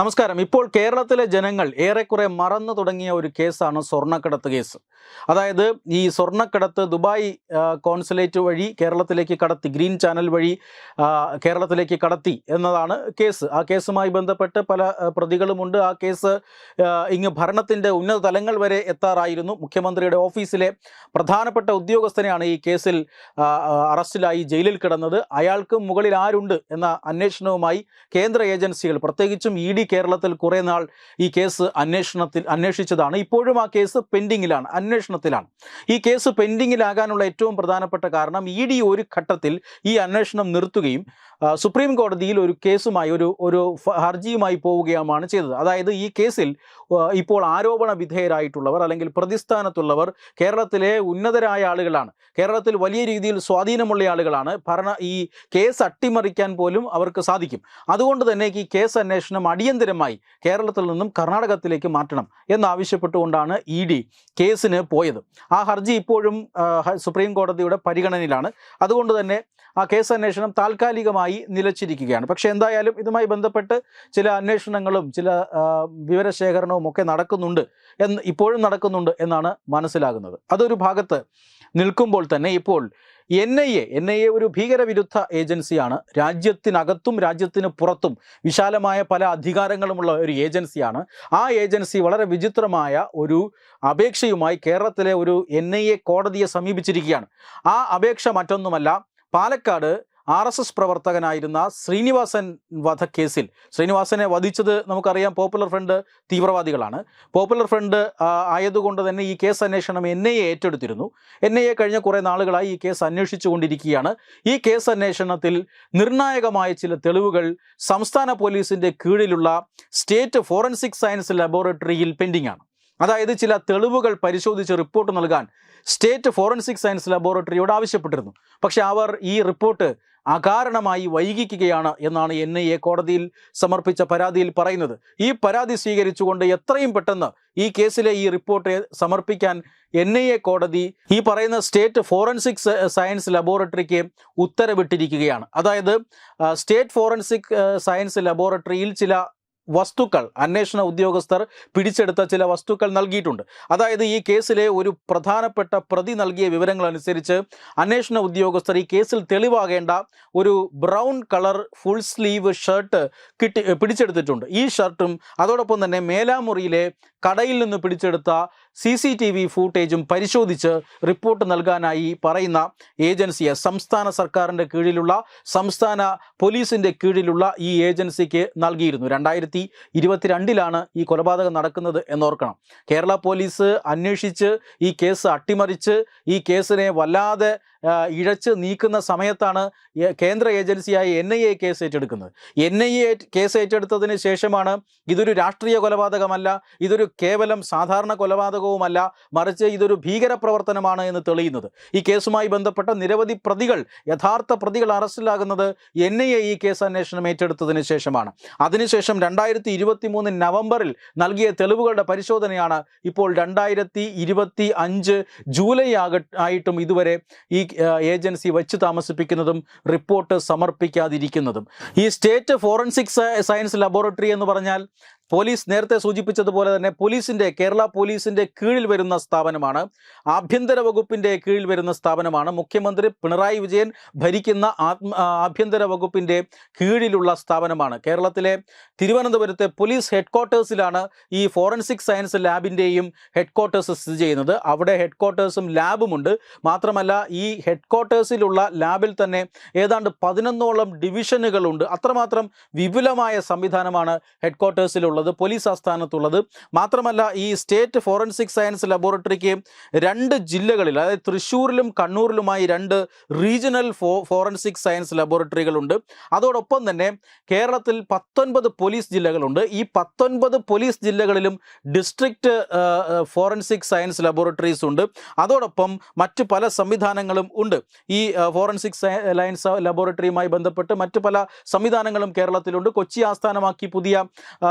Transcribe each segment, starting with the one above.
നമസ്കാരം. ഇപ്പോൾ കേരളത്തിലെ ജനങ്ങൾ ഏറെക്കുറെ മറന്നു തുടങ്ങിയ ഒരു കേസാണ് സ്വർണക്കടത്ത് കേസ്. അതായത് ഈ സ്വർണക്കടത്ത് ദുബായ് കോൺസുലേറ്റ് വഴി കേരളത്തിലേക്ക് കടത്തി ഗ്രീൻ ചാനൽ വഴി കേരളത്തിലേക്ക് കടത്തി എന്നതാണ് കേസ്. ആ കേസുമായി ബന്ധപ്പെട്ട് പല പ്രതികളുമുണ്ട്. ആ കേസ് ഇങ്ങ് ഭരണത്തിന്റെ ഉന്നത തലങ്ങൾ വരെ എത്താറായിരുന്നു. മുഖ്യമന്ത്രിയുടെ ഓഫീസിലെ പ്രധാനപ്പെട്ട ഉദ്യോഗസ്ഥനെയാണ് ഈ കേസിൽ അറസ്റ്റിലായി ജയിലിൽ കിടന്നത്. അയാൾക്ക് മുകളിൽ ആരുണ്ട് എന്ന അന്വേഷണവുമായി കേന്ദ്ര ഏജൻസികൾ പ്രത്യേകിച്ചും ഇ കേരളത്തിൽ കുറേ നാൾ ഈ കേസ് അന്വേഷണത്തിൽ അന്വേഷിച്ചതാണ്. ഇപ്പോഴും ആ കേസ് പെൻഡിങ്ങിലാണ് അന്വേഷണത്തിലാണ്. ഈ കേസ് പെൻഡിങ്ങിലാകാനുള്ള ഏറ്റവും പ്രധാനപ്പെട്ട കാരണം ഇ ഒരു ഘട്ടത്തിൽ ഈ അന്വേഷണം നിർത്തുകയും സുപ്രീം കോടതിയിൽ ഒരു കേസുമായി ഒരു ഒരു ഹർജിയുമായി പോവുകയുമാണ് ചെയ്തത്. അതായത് ഈ കേസിൽ ഇപ്പോൾ ആരോപണ വിധേയരായിട്ടുള്ളവർ അല്ലെങ്കിൽ പ്രതിസ്ഥാനത്തുള്ളവർ കേരളത്തിലെ ഉന്നതരായ ആളുകളാണ്. കേരളത്തിൽ വലിയ രീതിയിൽ സ്വാധീനമുള്ള ആളുകളാണ്. ഭരണ ഈ കേസ് അട്ടിമറിക്കാൻ പോലും അവർക്ക് സാധിക്കും. അതുകൊണ്ട് തന്നെ ഈ കേസ് അന്വേഷണം അടിയന്തരമായി കേരളത്തിൽ നിന്നും കർണാടകത്തിലേക്ക് മാറ്റണം എന്നാവശ്യപ്പെട്ടുകൊണ്ടാണ് ഇ ഡി കേസിന് പോയത്. ആ ഹർജി ഇപ്പോഴും സുപ്രീം കോടതിയുടെ പരിഗണനയിലാണ്. അതുകൊണ്ട് തന്നെ ആ കേസ് അന്വേഷണം താൽക്കാലികമായി നിലച്ചിരിക്കുകയാണ്. പക്ഷേ എന്തായാലും ഇതുമായി ബന്ധപ്പെട്ട് ചില അന്വേഷണങ്ങളും ചില വിവരശേഖരണവും ഒക്കെ നടക്കുന്നുണ്ട് എന്ന് ഇപ്പോഴും നടക്കുന്നുണ്ട് എന്നാണ് മനസ്സിലാകുന്നത്. അതൊരു ഭാഗത്ത് നിൽക്കുമ്പോൾ തന്നെ ഇപ്പോൾ N I A N I A ഒരു ഭീകരവിരുദ്ധ ഏജൻസിയാണ്. രാജ്യത്തിനകത്തും രാജ്യത്തിന് പുറത്തും വിശാലമായ പല അധികാരങ്ങളുമുള്ള ഒരു ഏജൻസിയാണ്. ആ ഏജൻസി വളരെ വിചിത്രമായ ഒരു അപേക്ഷയുമായി കേരളത്തിലെ ഒരു എൻ ഐ എ കോടതിയെ സമീപിച്ചിരിക്കുകയാണ്. ആ അപേക്ഷ മറ്റൊന്നുമല്ല പാലക്കാട് ആർ എസ് എസ് പ്രവർത്തകനായിരുന്ന ശ്രീനിവാസൻ വധക്കേസിൽ ശ്രീനിവാസനെ വധിച്ചത് നമുക്കറിയാം പോപ്പുലർ ഫ്രണ്ട് തീവ്രവാദികളാണ്. പോപ്പുലർ ഫ്രണ്ട് ആയതുകൊണ്ട് തന്നെ ഈ കേസ് അന്വേഷണം എൻ ഐ എ ഏറ്റെടുത്തിരുന്നു. എൻ ഐ എ കഴിഞ്ഞ കുറേ നാളുകളായി ഈ കേസ് അന്വേഷിച്ചുകൊണ്ടിരിക്കുകയാണ്. ഈ കേസ് അന്വേഷണത്തിൽ നിർണായകമായ ചില തെളിവുകൾ സംസ്ഥാന പോലീസിന്റെ കീഴിലുള്ള സ്റ്റേറ്റ് ഫോറൻസിക് സയൻസ് ലബോറട്ടറിയിൽ പെൻഡിംഗ് ആണ് അതായത് ചില തെളിവുകൾ പരിശോധിച്ച് റിപ്പോർട്ട് നൽകാൻ സ്റ്റേറ്റ് ഫോറൻസിക് സയൻസ് ലബോറട്ടറിയോട് ആവശ്യപ്പെട്ടിരുന്നു. പക്ഷേ അവർ ഈ റിപ്പോർട്ട് അകാരണമായി വൈകിക്കുകയാണ് എന്നാണ് എൻ ഐ എ കോടതിയിൽ സമർപ്പിച്ച പരാതിയിൽ പറയുന്നത്. ഈ പരാതി സ്വീകരിച്ചുകൊണ്ട് എത്രയും പെട്ടെന്ന് ഈ കേസിലെ ഈ റിപ്പോർട്ട് സമർപ്പിക്കാൻ എൻ ഐ എ കോടതി ഈ പറയുന്ന സ്റ്റേറ്റ് ഫോറൻസിക് സയൻസ് ലബോറട്ടറിക്ക് ഉത്തരവിട്ടിരിക്കുകയാണ്. അതായത് സ്റ്റേറ്റ് ഫോറൻസിക് സയൻസ് ലബോറട്ടറിയിൽ ചില വസ്തുക്കൾ അന്വേഷണ ഉദ്യോഗസ്ഥർ പിടിച്ചെടുത്ത ചില വസ്തുക്കൾ നൽകിയിട്ടുണ്ട്. അതായത് ഈ കേസിലെ ഒരു പ്രധാനപ്പെട്ട പ്രതി നൽകിയ വിവരങ്ങൾ അനുസരിച്ച് അന്വേഷണ ഉദ്യോഗസ്ഥർ ഈ കേസിൽ തെളിവാകേണ്ട ഒരു brown colour full sleeve shirt കിട്ടി പിടിച്ചെടുത്തിട്ടുണ്ട്. ഈ ഷർട്ടും അതോടൊപ്പം തന്നെ മേലാമുറിയിലെ കടയിൽ നിന്ന് പിടിച്ചെടുത്ത സി സി ടി വി ഫൂട്ടേജും പരിശോധിച്ച് റിപ്പോർട്ട് നൽകാനായി പറയുന്ന ഏജൻസിയെ സംസ്ഥാന സർക്കാരിന്റെ കീഴിലുള്ള സംസ്ഥാന പോലീസിന്റെ കീഴിലുള്ള ഈ ഏജൻസിക്ക് നൽകിയിരുന്നു. രണ്ടായിരത്തി ഇരുപത്തിരണ്ടിലാണ് ഈ കൊലപാതകം നടക്കുന്നത് എന്നോർക്കണം. കേരള പോലീസ് അന്വേഷിച്ച് ഈ കേസ് അട്ടിമറിച്ച് ഈ കേസിനെ വല്ലാതെ ഇഴച്ച് നീക്കുന്ന സമയത്താണ് കേന്ദ്ര ഏജൻസിയായ എൻ ഐ എ കേസ് ഏറ്റെടുക്കുന്നത്. എൻ ഐ എ കേസ് ഏറ്റെടുത്തതിന് ശേഷമാണ് ഇതൊരു രാഷ്ട്രീയ കൊലപാതകമല്ല ഇതൊരു കേവലം സാധാരണ കൊലപാതകവുമല്ല മറിച്ച് ഇതൊരു ഭീകരപ്രവർത്തനമാണ് എന്ന് തെളിയുന്നത്. ഈ കേസുമായി ബന്ധപ്പെട്ട നിരവധി പ്രതികൾ യഥാർത്ഥ പ്രതികൾ അറസ്റ്റിലാകുന്നത് എൻ ഐ എ ഈ കേസ് അന്വേഷണം ഏറ്റെടുത്തതിന് ശേഷമാണ്. അതിനുശേഷം രണ്ടായിരത്തി ഇരുപത്തി മൂന്ന് നവംബറിൽ നൽകിയ തെളിവുകളുടെ പരിശോധനയാണ് ഇപ്പോൾ രണ്ടായിരത്തി ഇരുപത്തി അഞ്ച് ജൂലൈ ആക ആയിട്ടും ഇതുവരെ ഈ ഏജൻസി വച്ച് താമസിപ്പിക്കുന്നതും റിപ്പോർട്ട് സമർപ്പിക്കാതിരിക്കുന്നതും. ഈ സ്റ്റേറ്റ് ഫോറൻസിക്സ് സയൻസ് ലബോറട്ടറി എന്ന് പറഞ്ഞാൽ പോലീസ് നേരത്തെ സൂചിപ്പിച്ചതുപോലെ തന്നെ പോലീസിന്റെ കേരള പോലീസിന്റെ കീഴിൽ വരുന്ന സ്ഥാപനമാണ്. ആഭ്യന്തര വകുപ്പിന്റെ കീഴിൽ വരുന്ന സ്ഥാപനമാണ്. മുഖ്യമന്ത്രി പിണറായി വിജയൻ ഭരിക്കുന്ന ആഭ്യന്തര വകുപ്പിന്റെ കീഴിലുള്ള സ്ഥാപനമാണ്. കേരളത്തിലെ തിരുവനന്തപുരത്തെ പോലീസ് ഹെഡ്ക്വാർട്ടേഴ്സിലാണ് ഈ ഫോറൻസിക് സയൻസ് ലാബിന്റെയും ഹെഡ്ക്വാർട്ടേഴ്സ് സ്ഥിതി ചെയ്യുന്നത്. അവിടെ ഹെഡ്ക്വാർട്ടേഴ്സും ലാബുമുണ്ട്. മാത്രമല്ല ഈ ഹെഡ്ക്വാർട്ടേഴ്സിലുള്ള ലാബിൽ തന്നെ ഏതാണ്ട് പതിനൊന്നോളം ഡിവിഷനുകളുണ്ട്. അത്രമാത്രം വിപുലമായ സംവിധാനമാണ് ഹെഡ് ക്വാർട്ടേഴ്സിലുള്ളത് പോലീസ് ആസ്ഥാനത്തുള്ളത്. മാത്രമല്ല ഈ സ്റ്റേറ്റ് ഫോറൻസിക് സയൻസ് ലബോറട്ടറിക്ക് രണ്ട് ജില്ലകളിൽ അതായത് തൃശ്ശൂരിലും കണ്ണൂരിലുമായി രണ്ട് റീജിയണൽ ഫോറൻസിക് സയൻസ് ലബോറട്ടറികളുണ്ട്. അതോടൊപ്പം തന്നെ കേരളത്തിൽ പത്തൊൻപത് പോലീസ് ജില്ലകളുണ്ട്. ഈ പത്തൊൻപത് പോലീസ് ജില്ലകളിലും ഡിസ്ട്രിക്റ്റ് ഫോറൻസിക് സയൻസ് ലബോറട്ടറീസ് ഉണ്ട്. അതോടൊപ്പം മറ്റ് പല സംവിധാനങ്ങളും ഉണ്ട്. ഈ ഫോറൻസിക് സയൻസ് ലബോറട്ടറിയുമായി ബന്ധപ്പെട്ട് മറ്റ് പല സംവിധാനങ്ങളും കേരളത്തിലുണ്ട്. കൊച്ചി ആസ്ഥാനമാക്കി പുതിയ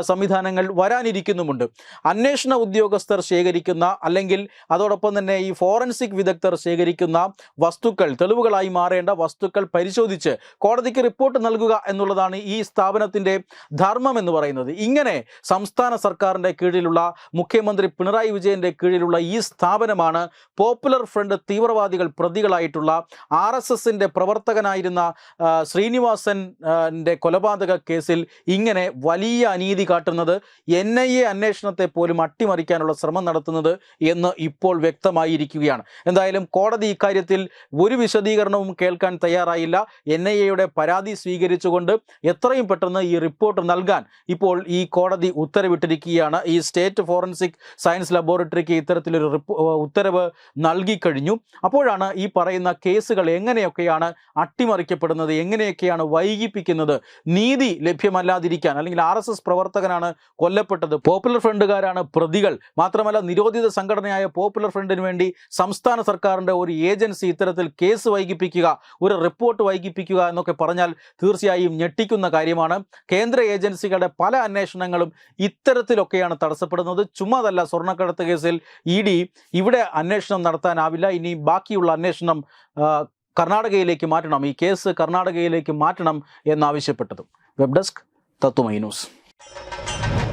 സംവിധാനം സംവിധാനങ്ങൾ വരാനിരിക്കുന്നുമുണ്ട്. അന്വേഷണ ഉദ്യോഗസ്ഥർ ശേഖരിക്കുന്ന അല്ലെങ്കിൽ അതോടൊപ്പം തന്നെ ഈ ഫോറൻസിക് വിദഗ്ധർ ശേഖരിക്കുന്ന വസ്തുക്കൾ തെളിവുകളായി മാറേണ്ട വസ്തുക്കൾ പരിശോധിച്ച് കോടതിക്ക് റിപ്പോർട്ട് നൽകുക എന്നുള്ളതാണ് ഈ സ്ഥാപനത്തിന്റെ ധർമ്മം എന്ന് പറയുന്നത്. ഇങ്ങനെ സംസ്ഥാന സർക്കാരിന്റെ കീഴിലുള്ള മുഖ്യമന്ത്രി പിണറായി വിജയന്റെ കീഴിലുള്ള ഈ സ്ഥാപനമാണ് പോപ്പുലർ ഫ്രണ്ട് തീവ്രവാദികൾ പ്രതികളായിട്ടുള്ള ആർ എസ് എസിന്റെ പ്രവർത്തകനായിരുന്ന ശ്രീനിവാസന്റെ കൊലപാതക കേസിൽ ഇങ്ങനെ വലിയ അനീതി കാട്ടുന്നത് എൻ ഐ എ അന്വേഷണത്തെ പോലും അട്ടിമറിക്കാനുള്ള ശ്രമം നടത്തുന്നത് എന്ന് ഇപ്പോൾ വ്യക്തമായിരിക്കുകയാണ്. എന്തായാലും കോടതി ഇക്കാര്യത്തിൽ ഒരു വിശദീകരണവും കേൾക്കാൻ തയ്യാറായില്ല. എൻ ഐ എയുടെ പരാതി സ്വീകരിച്ചുകൊണ്ട് എത്രയും പെട്ടെന്ന് ഈ റിപ്പോർട്ട് നൽകാൻ ഇപ്പോൾ ഈ കോടതി ഉത്തരവിട്ടിരിക്കുകയാണ്. ഈ സ്റ്റേറ്റ് ഫോറൻസിക് സയൻസ് ലബോറട്ടറിക്ക് ഇത്തരത്തിലൊരു ഉത്തരവ് നൽകിക്കഴിഞ്ഞു. അപ്പോഴാണ് ഈ പറയുന്ന കേസുകൾ എങ്ങനെയൊക്കെയാണ് അട്ടിമറിക്കപ്പെടുന്നത് എങ്ങനെയൊക്കെയാണ് വൈകിപ്പിക്കുന്നത് നീതി ലഭ്യമല്ലാതിരിക്കാൻ അല്ലെങ്കിൽ ആർ എസ് എസ് കൊല്ലപ്പെട്ടത്. പോപ്പുലർ ഫ്രണ്ടുകാരാണ് പ്രതികൾ. മാത്രമല്ല നിരോധിത സംഘടനയായ പോപ്പുലർ ഫ്രണ്ടിന് വേണ്ടി സംസ്ഥാന സർക്കാരിന്റെ ഒരു ഏജൻസി ഇത്തരത്തിൽ കേസ് വൈകിപ്പിക്കുക ഒരു റിപ്പോർട്ട് വൈകിപ്പിക്കുക എന്നൊക്കെ പറഞ്ഞാൽ തീർച്ചയായും ഞെട്ടിക്കുന്ന കാര്യമാണ്. കേന്ദ്ര ഏജൻസികളുടെ പല അന്വേഷണങ്ങളും ഇത്തരത്തിലൊക്കെയാണ് തടസ്സപ്പെടുന്നത്. ചുമ്മാതല്ല സ്വർണക്കടത്ത് കേസിൽ ഇ ഡി ഇവിടെ അന്വേഷണം നടത്താനാവില്ല. ഇനി ബാക്കിയുള്ള അന്വേഷണം കർണാടകയിലേക്ക് മാറ്റണം. ഈ കേസ് കർണാടകയിലേക്ക് മാറ്റണം എന്നാവശ്യപ്പെട്ടതും. Web desk Tatwamayi news.